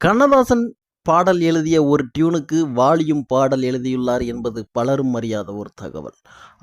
கண்ணதாசன் பாடல் எழுதிய ஒரு டியூனுக்கு வாலியும் பாடல் எழுதியுள்ளார் என்பது பலரும் அறியாத ஒரு தகவல்.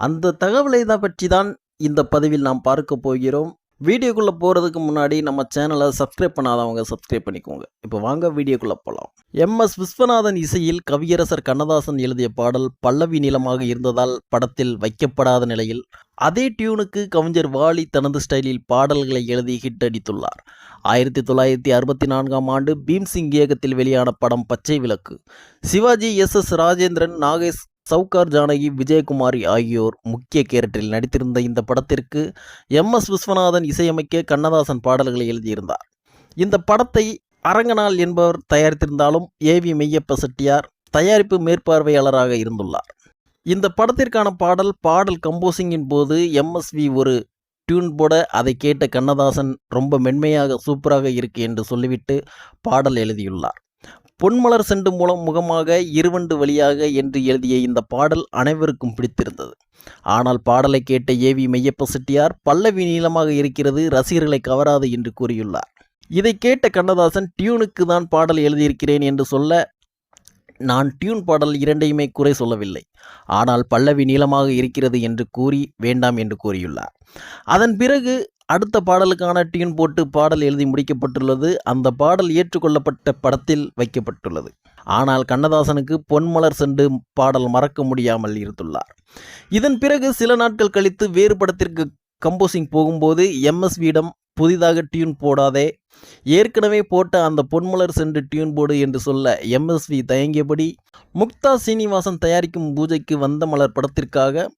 அந்த தகவலை தான் பற்றி தான் இந்த பதிவில் நாம் பார்க்க போகிறோம். வீடியோக்குள்ளே போகிறதுக்கு முன்னாடி நம்ம சேனலை சப்ஸ்கிரைப் பண்ணாதவங்க சப்ஸ்கிரைப் பண்ணிக்கோங்க. இப்போ வாங்க வீடியோக்குள்ளே போகலாம் எம்எஸ் விஸ்வநாதன் இசையில் கவியரசர் கண்ணதாசன் எழுதிய பாடல் பல்லவி நீளமாக இருந்ததால் படத்தில் வைக்கப்படாத நிலையில் அதே டியூனுக்கு கவிஞர் வாலி தனது ஸ்டைலில் பாடல்களை எழுதி ஹிட் அடித்துள்ளார். ஆயிரத்தி தொள்ளாயிரத்தி அறுபத்தி நான்காம் ஆண்டு பீம்சிங் இயக்கத்தில் வெளியான படம் பச்சை விளக்கு. சிவாஜி எஸ். எஸ். ராஜேந்திரன் நாகேஷ் சவுகார் ஜானகி விஜயகுமாரி ஆகியோர் முக்கிய கேரக்டரில் நடித்திருந்த இந்த படத்திற்கு எம். எஸ். விஸ்வநாதன் இசையமைக்க கண்ணதாசன் பாடல்களை எழுதியிருந்தார். இந்த படத்தை அரங்கநாள் என்பவர் தயாரித்திருந்தாலும் ஏவி மெய்யப்ப செட்டியார் தயாரிப்பு மேற்பார்வையாளராக இருந்துள்ளார். இந்த படத்திற்கான பாடல் பாடல் கம்போசிங்கின் போது எம்எஸ்வி ஒரு டியூன் போட அதை கேட்ட கண்ணதாசன் ரொம்ப மென்மையாக சூப்பராக இருக்கு என்று சொல்லிவிட்டு பாடல் எழுதியுள்ளார். பொன்மலர் செண்டு மூலம் முகமாக இருவண்டு வழியாக என்று எழுதிய இந்த பாடல் அனைவருக்கும் பிடித்திருந்தது. ஆனால் பாடலை கேட்ட ஏவி மெய்யப்ப செட்டியார் பல்லவி நீளமாக இருக்கிறது ரசிகர்களை கவராது என்று கூறியுள்ளார். இதை கேட்ட கண்ணதாசன் டியூனுக்கு தான் பாடல் எழுதியிருக்கிறேன் என்று சொல்ல நான் டியூன் பாடல் இரண்டையுமே குறை சொல்லவில்லை. ஆனால் பல்லவி நீளமாக இருக்கிறது என்று கூறி வேண்டாம் என்று கூறியுள்ளார். அதன் பிறகு அடுத்த பாடலுக்கான டியூன் போட்டு பாடல் எழுதி முடிக்கப்பட்டுள்ளது. அந்த பாடல் ஏற்றுக்கொள்ளப்பட்ட படத்தில் வைக்கப்பட்டுள்ளது. ஆனால் கண்ணதாசனுக்கு பொன்மலர் சென்று பாடல் மறக்க முடியாமல் இருந்துள்ளார். இதன் பிறகு சில நாட்கள் கழித்து வேறு படத்திற்கு கம்போசிங் போகும்போது எம்எஸ்வியிடம் புதிதாக டியூன் போடாதே. ஏற்கனவே போட்ட அந்த பொன்மலர் சென்று டியூன் போடு என்று சொல்ல எம்எஸ்வி தயங்கியபடி முக்தா சீனிவாசன் தயாரிக்கும் பூஜைக்கு வந்த மலர் படத்திற்காக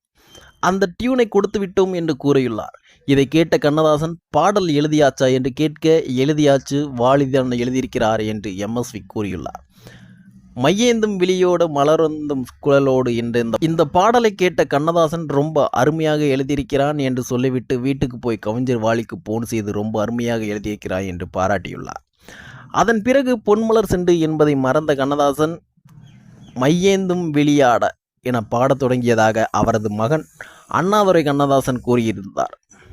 அந்த டியூனை கொடுத்து விட்டோம் என்று கூறியுள்ளார். இதை கேட்ட கண்ணதாசன் பாடல் எழுதியாச்சா? என்று கேட்க எழுதியாச்சு வாலிதான் எழுதியிருக்கிறார் என்று எம்எஸ்வி கூறியுள்ளார். மையேந்தும் விழியோடு மலர்ந்தும் குழலோடு என்ற இந்த இந்த பாடலை கேட்ட கண்ணதாசன் ரொம்ப அருமையாக எழுதியிருக்கிறான் என்று சொல்லிவிட்டு வீட்டுக்கு போய் கவிஞர் வாலிக்கு போன் செய்து ரொம்ப அருமையாக எழுதியிருக்கிறான் என்று பாராட்டியுள்ளார். அதன் பிறகு பொன்மலர் செண்டு என்பதை மறந்த கண்ணதாசன் மையேந்தும் விழியாட என பாடத் தொடங்கியதாக அவரது மகன் அண்ணாதுரை கண்ணதாசன் கூறியிருந்தார்.